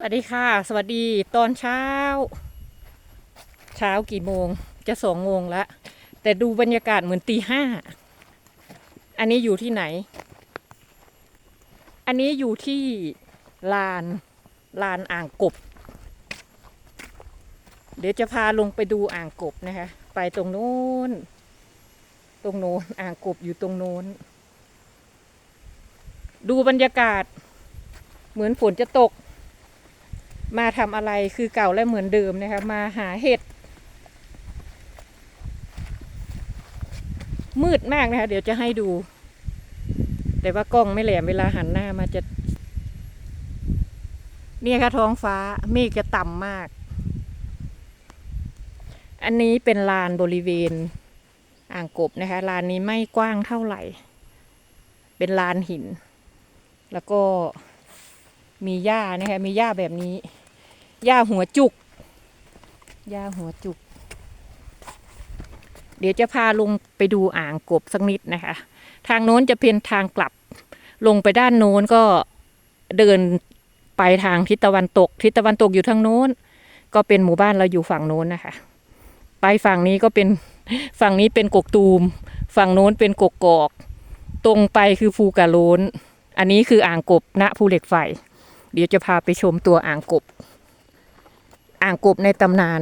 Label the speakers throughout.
Speaker 1: สวัสดีค่ะ สวัสดีตอนเช้า เช้ากี่โมงจะสองโมงแล้วแต่ดูบรรยากาศเหมือนตีห้า อันนี้อยู่ที่ไหน อันนี้อยู่ที่ลานลานอ่างกบ เดี๋ยวจะพาลงไปดูอ่างกบนะคะ ไปตรงโน้น ตรงโน้นอ่างกบอยู่ตรงโน้น ดูบรรยากาศ เหมือนฝนจะตก มาทำอะไรคือเก่าและเหมือนเดิมนะคะมาหาเห็ด มืดมากนะคะ เดี๋ยวจะให้ดู แต่ว่ากล้องไม่แหลมเวลาหันหน้ามาจะเนี่ยค่ะท้องฟ้าเมฆจะต่ำมาก อันนี้เป็นลานบริเวณ อ่างกบนะคะ ลานนี้ไม่กว้างเท่าไหร่ เป็นลานหิน แล้วก็มีหญ้านะคะ มีหญ้าแบบนี้ หญ้าหัวจุกหญ้าหัวจุก เดี๋ยวจะพาลงไปดูอ่างกบสักนิดนะคะ ทางโน้นจะเป็นทางกลับ ลงไปด้านโน้นก็เดินไปทางทิศตะวันตก ทิศตะวันตกอยู่ทางโน้น ก็เป็นหมู่บ้านเราอยู่ฝั่งโน้นนะคะ ไปฝั่งนี้ก็เป็นฝั่งนี้เป็นกกตูม ฝั่งโน้นเป็นกกกอก ตรงไปคือภูกระโลนอันนี้คืออ่างกบณภูเหล็กไฟ เดี๋ยวจะพาไปชมตัวอ่างกบ อ่างกบในตำนาน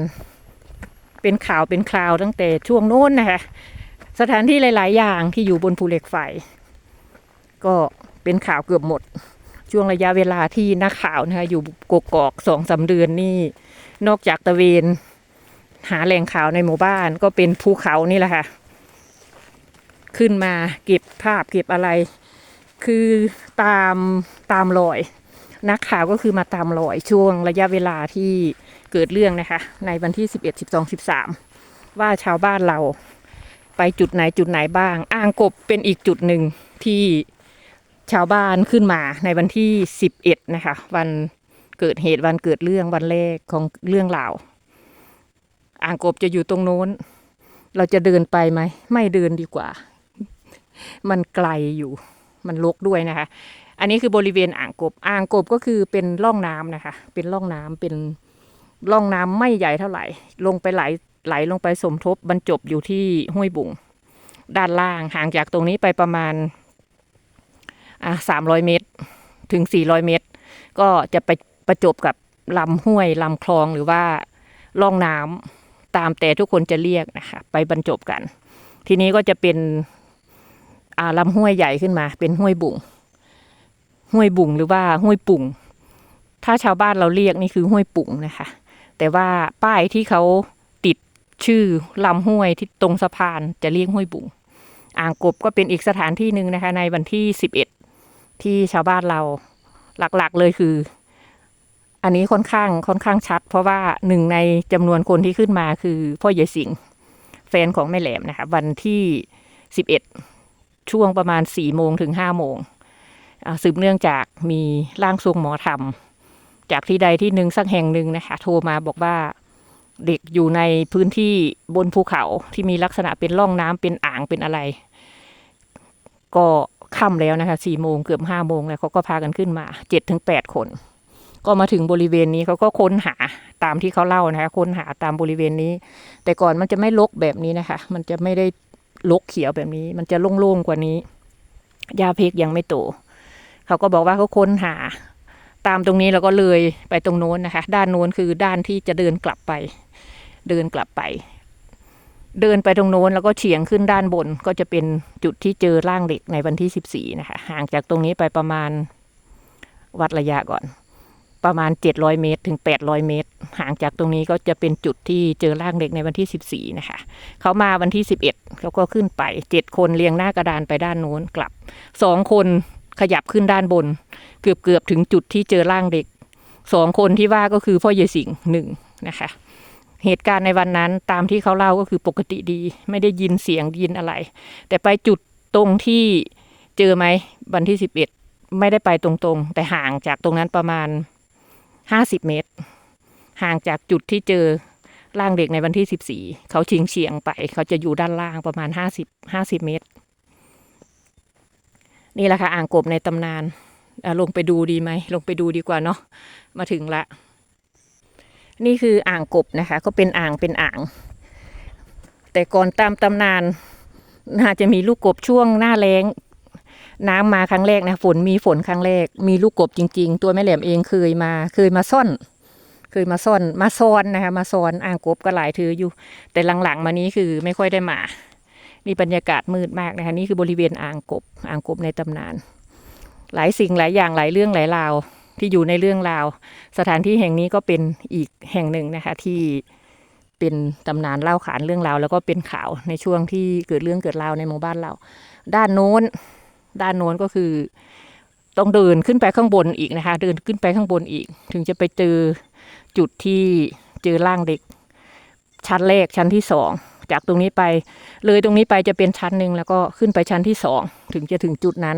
Speaker 1: เป็นข่าวเป็นคราวตั้งแต่ช่วงโน้นนะคะ สถานที่หลาย ๆ อย่างที่อยู่บนภูเหล็กไฟ ก็เป็นข่าวเกือบหมด ช่วงระยะเวลาที่นักข่าวนะคะอยู่กกอกสองสาเดือนนี่ นอกจากตะเวนหาแหล่งข่าวในหมู่บ้านก็เป็นภูเขานี่แหละค่ะ ขึ้นมาเก็บภาพเก็บอะไร คือตามตามรอย นักข่าวก็คือมาตามรอยช่วงระยะเวลาที่ เกิดเรื่องนะคะ ในวันที่ 11 12 13 ว่าชาวบ้านเราไปจุดไหนจุดไหนบ้าง อ่างกบเป็นอีกจุดหนึ่งที่ชาวบ้านขึ้นมาในวันที่ 11 นะคะ วันเกิดเหตุวันเกิดเรื่องวันแรกของเรื่องราวอ่างกบจะอยู่ตรงโน้น เราจะเดินไปไหม ไม่เดินดีกว่า มันไกลอยู่ มันลกด้วยนะคะ อันนี้คือบริเวณอ่างกบ อ่างกบก็คือเป็นร่องน้ำนะคะ เป็นร่องน้ำเป็น ร่องน้ำไม่ใหญ่เท่าไหร่ ลงไปไหลไหลลงไปสมทบบรรจบอยู่ที่ห้วยบุง ด้านล่างห่างจากตรงนี้ไปประมาณอะสามร้อยเมตร ถึงสี่ร้อยเมตร ก็จะไปประจบกับลำห้วยลำคลองหรือว่าร่องน้ำตามแต่ทุกคนจะเรียกนะคะไปบรรจบกัน ทีนี้ก็จะเป็นอ่าลำห้วยใหญ่ขึ้นมา เป็นห้วยบุงห้วยบุงหรือว่าห้วยปุ่งถ้าชาวบ้านเราเรียกนี่คือห้วยปุ่งนะคะ แต่ว่าป้ายที่เขาติดชื่อลำห้วยที่ตรงสะพานจะเรียกห้วยบุงอ่างกบก็เป็นอีกสถานที่หนึ่งนะคะ ในวันที่สิบเอ็ดที่ชาวบ้านเราหลักๆเลยคือ อันนี้ค่อนข้างค่อนข้างชัด เพราะว่าหนึ่งในจำนวนคนที่ขึ้นมาคือพ่อใหญ่สิงห์แฟนของแม่แหลมนะคะ วันที่สิบเอ็ดช่วงประมาณสี่โมงถึงห้าโมงอ่าสืบเนื่องจากมีร่างทรงหมอธรรม จากที่ใดที่หนึ่งสักแห่งหนึ่งนะคะ โทรมาบอกว่าเด็กอยู่ในพื้นที่บนภูเขาที่มีลักษณะเป็นร่องน้ำเป็นอ่างเป็นอะไร ก็ค่ำแล้วนะคะสี่โมงเกือบห้าโมงแล้วเขาก็พากันขึ้นมาเจ็ดถึงแปดคน ก็มาถึงบริเวณนี้เขาก็ค้นหาตามที่เขาเล่านะคะค้นหาตามบริเวณนี้ แต่ก่อนมันจะไม่ลกแบบนี้นะคะ มันจะไม่ได้ลกเขียวแบบนี้ มันจะโล่งๆกว่านี้หญ้าเพกยังไม่โตเขาก็บอกว่าเขาค้นหา ตามตรงนี้แล้วก็เลยไปตรงโน้นนะคะ ด้านโน้นคือด้านที่จะเดินกลับไป เดินกลับไป เดินไปตรงโน้นแล้วก็เฉียงขึ้นด้านบนก็จะเป็นจุดที่เจอร่างเด็กในวันที่สิบสี่นะคะ ห่างจากตรงนี้ไปประมาณวัดระยะก่อน ประมาณเจ็ดร้อยเมตร ถึงแปดร้อยเมตร ห่างจากตรงนี้ก็จะเป็นจุดที่เจอร่างเด็กในวันที่สิบสี่นะคะ เขามาวันที่สิบเอ็ดเขาก็ขึ้นไปเจ็ดคนเรียงหน้ากระดานไปด้านโน้นกลับสองคน ขยับขึ้นด้านบน เกือบเกือบถึงจุดที่เจอร่างเด็กสองคนที่ว่าก็คือพ่อเยสิงหนึ่งนะคะ เหตุการณ์ในวันนั้นตามที่เขาเล่าก็คือปกติดี ไม่ได้ยินเสียงยินอะไร แต่ไปจุดตรงที่เจอไหมวันที่สิบเอ็ดไม่ได้ไปตรงๆ แต่ห่างจากตรงนั้นประมาณห้าสิบเมตร ห่างจากจุดที่เจอร่างเด็กในวันที่สิบสี่เขาชิงเฉียงไป เขาจะอยู่ด้านล่างประมาณห้าสิบห้าสิบเมตร นี่แหละค่ะอ่างกบในตำนานลงไปดูดีไหมลงไปดูดีกว่าเนาะมาถึงละ นี่คืออ่างกบนะคะ ก็เป็นอ่างเป็นอ่าง แต่ก่อนตามตำนานน่าจะมีลูกกบช่วงหน้าแล้ง น้ำมาครั้งแรกนะฝนมีฝนครั้งแรก มีลูกกบจริง ๆ ตัวแม่แหลมเองเคยมาเคยมาซ่อน เคยมาซ่อนมาซ้อนนะคะมาซ้อนอ่างกบก็หลายถืออยู่ แต่หลังๆมานี้คือไม่ค่อยได้มา นี่บรรยากาศมืดมากนะคะนี่คือบริเวณอ่างกบอ่างกบในตำนาน หลายสิ่งหลายอย่างหลายเรื่องหลายราวที่อยู่ในเรื่องราว สถานที่แห่งนี้ก็เป็นอีกแห่งหนึ่งนะคะที่เป็นตำนานเล่าขานเรื่องราว แล้วก็เป็นข่าวในช่วงที่เกิดเรื่องเกิดราวในหมู่บ้านเรา ด้านโน้น ด้านโน้นก็คือต้องเดินขึ้นไปข้างบนอีกนะคะ เดินขึ้นไปข้างบนอีก ถึงจะไปเจอจุดที่เจอร่างเด็ก ชั้นแรกชั้นที่สอง จากตรงนี้ไป เลยตรงนี้ไปจะเป็นชั้นหนึ่งแล้วก็ขึ้นไปชั้นที่สองถึงจะถึงจุดนั้น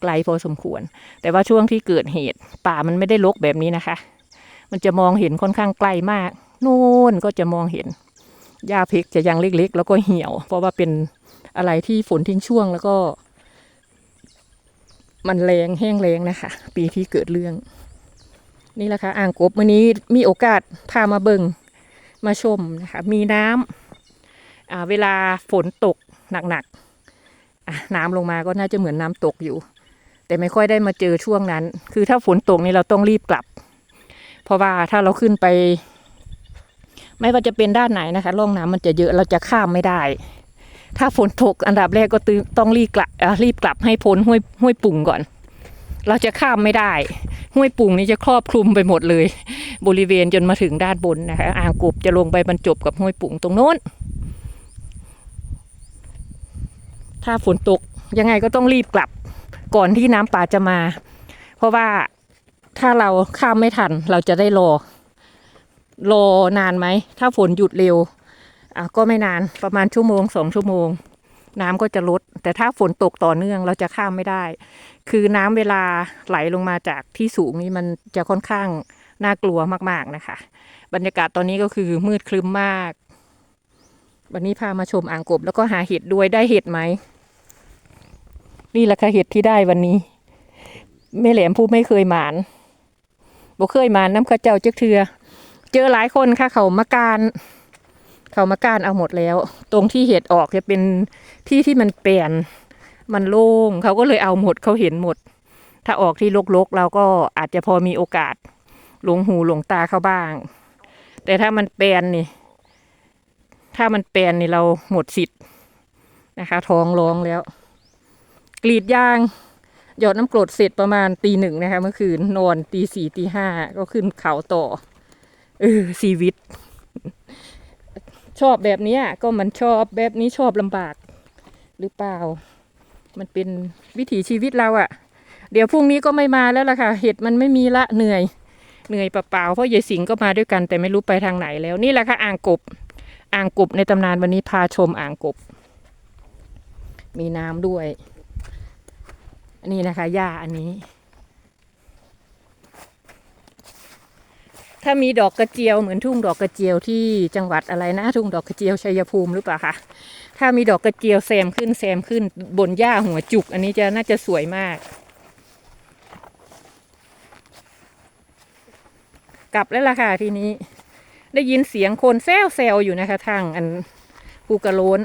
Speaker 1: ไกลพอสมควร แต่ว่าช่วงที่เกิดเหตุ ป่ามันไม่ได้รกแบบนี้นะคะ มันจะมองเห็นค่อนข้างไกลมากนู่นก็จะมองเห็นหญ้าเพกจะยังเล็กๆ แล้วก็เหี่ยว เพราะว่าเป็นอะไรที่ฝนทิ้งช่วงแล้วก็ มันแรงแห้งแรงนะคะ ปีที่เกิดเรื่อง นี่แหละค่ะอ่างกบวันนี้มีโอกาสพามาเบิงมาชมนะคะ มีน้ำอ่า เวลาฝนตกหนักๆน้ำลงมาก็น่าจะเหมือนน้ำตกอยู่ แต่ไม่ค่อยได้มาเจอช่วงนั้น คือถ้าฝนตกนี่เราต้องรีบกลับ เพราะว่าถ้าเราขึ้นไป ไม่ว่าจะเป็นด้านไหนนะคะร่องน้ำมันจะเยอะเราจะข้ามไม่ได้ ถ้าฝนตกอันดับแรกก็ต้องรีบกลับรีบกลับให้พ้นห้วยห้วยปุ่งก่อน เราจะข้ามไม่ได้ ห้วยปุ่งนี่จะครอบคลุมไปหมดเลย บริเวณจนมาถึงด้านบนนะคะอ่างกบจะลงไปบรรจบกับห้วยปุ่งตรงโน้น ถ้าฝนตกยังไงก็ต้องรีบกลับก่อนที่น้ำป่าจะมา เพราะว่าถ้าเราข้ามไม่ทันเราจะได้รอ รอนานไหม ถ้าฝนหยุดเร็วอะก็ไม่นานประมาณชั่วโมงสองชั่วโมง น้ำก็จะลด แต่ถ้าฝนตกต่อเนื่องเราจะข้ามไม่ได้ คือน้ำเวลาไหลลงมาจากที่สูงนี่มันจะค่อนข้างน่ากลัวมากๆนะคะ บรรยากาศตอนนี้ก็คือมืดครึ้มมาก วันนี้พามาชมอ่างกบแล้วก็หาเห็ดด้วยได้เห็ดไหม นี่แหละค่ะเห็ดที่ได้วันนี้แม่แหลมผู้ไม่เคยหมานบ่เคยหมานน้ำข้าเจ้าเจ้าเทือ เจอหลายคนค่ะเขามาการ เขามาการเอาหมดแล้ว ตรงที่เห็ดออกจะเป็นที่ที่มันเปลี่ยนมันโล่งเขาก็เลยเอาหมดเขาเห็นหมด ถ้าออกที่ลกๆเราก็อาจจะพอมีโอกาสหลงหูหลงตาเขาบ้าง แต่ถ้ามันแปลนนี่ ถ้ามันแปลนนี่เราหมดสิทธิ์นะคะ ท้องร้องแล้ว กรีดยางหยอดน้ำกรดเสร็จประมาณตีหนึ่งนะคะเมื่อคืนนอนตีสี่ตีห้าก็ขึ้นเขาต่อเออชีวิต ชอบแบบนี้ก็มันชอบแบบนี้ชอบลำบากหรือเปล่า มันเป็นวิถีชีวิตเราอะเดี๋ยวพรุ่งนี้ก็ไม่มาแล้วล่ะค่ะ เห็ดมันไม่มีละเหนื่อย เหนื่อยเปล่าๆเพราะยายสิงก็มาด้วยกัน แต่ไม่รู้ไปทางไหนแล้วนี่แหละค่ะอ่างกบ อ่างกบในตำนานวันนี้พาชมอ่างกบ มีน้ำด้วย อันนี้นะคะหญ้าอันนี้ ถ้ามีดอกกระเจียวเหมือนทุ่งดอกกระเจียวที่จังหวัดอะไรนะ ทุ่งดอกกระเจียวชัยภูมิหรือเปล่าคะถ้ามีดอกกระเจียวแซมขึ้นแซมขึ้นบนหญ้าหัวจุก อันนี้จะน่าจะสวยมาก กลับแล้วล่ะค่ะทีนี้ ได้ยินเสียงคนแซวแซวอยู่นะคะทางอันภูกระโลน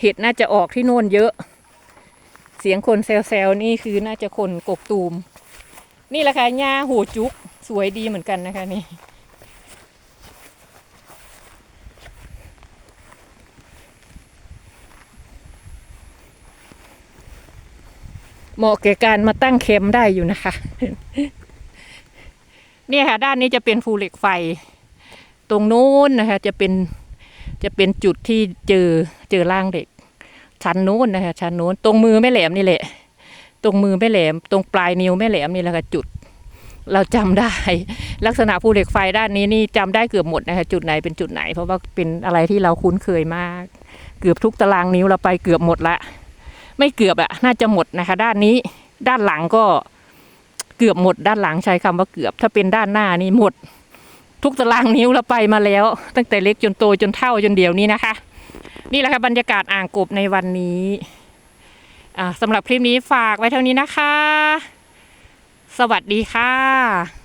Speaker 1: เห็ดน่าจะออกที่โน่นเยอะ สียงคนแซวแซวนี่คือน่าจะคนกกตูม นี่แหละค่ะหญ้าหูจุกสวยดีเหมือนกันนะคะนี่เหมาะแก่การมาตั้งแคมได้อยู่นะคะ เนี่ยค่ะ ด้านนี้จะเป็นภูเหล็กไฟ ตรงโน้นนะคะ จะเป็นจะเป็นจุดที่เจอเจอร่างเด็ก ชั้นโน้นนะคะชั้นโน้นตรงมือแม่แหลมนี่แหละ ตรงมือแม่แหลม ตรงปลายนิ้วแม่แหลมนี่แหละค่ะจุด เราจำได้ ลักษณะภูเหล็กไฟด้านนี้นี่จำได้เกือบหมดนะคะจุดไหนเป็นจุดไหน เพราะว่าเป็นอะไรที่เราคุ้นเคยมาก เกือบทุกตารางนิ้วเราไปเกือบหมดละไม่เกือบอะน่าจะหมดนะคะ ด้านนี้ด้านหลังก็เกือบหมดด้านหลังใช้คำว่าเกือบ ถ้าเป็นด้านหน้านี่หมด ทุกตารางนิ้วเราไปมาแล้ว ตั้งแต่เล็กจนโตจนเท่าจนเดียวนี้นะคะ นี่แหละค่ะบรรยากาศอ่างกบในวันนี้สำหรับคลิปนี้ฝากไว้เท่านี้นะคะ สวัสดีค่ะ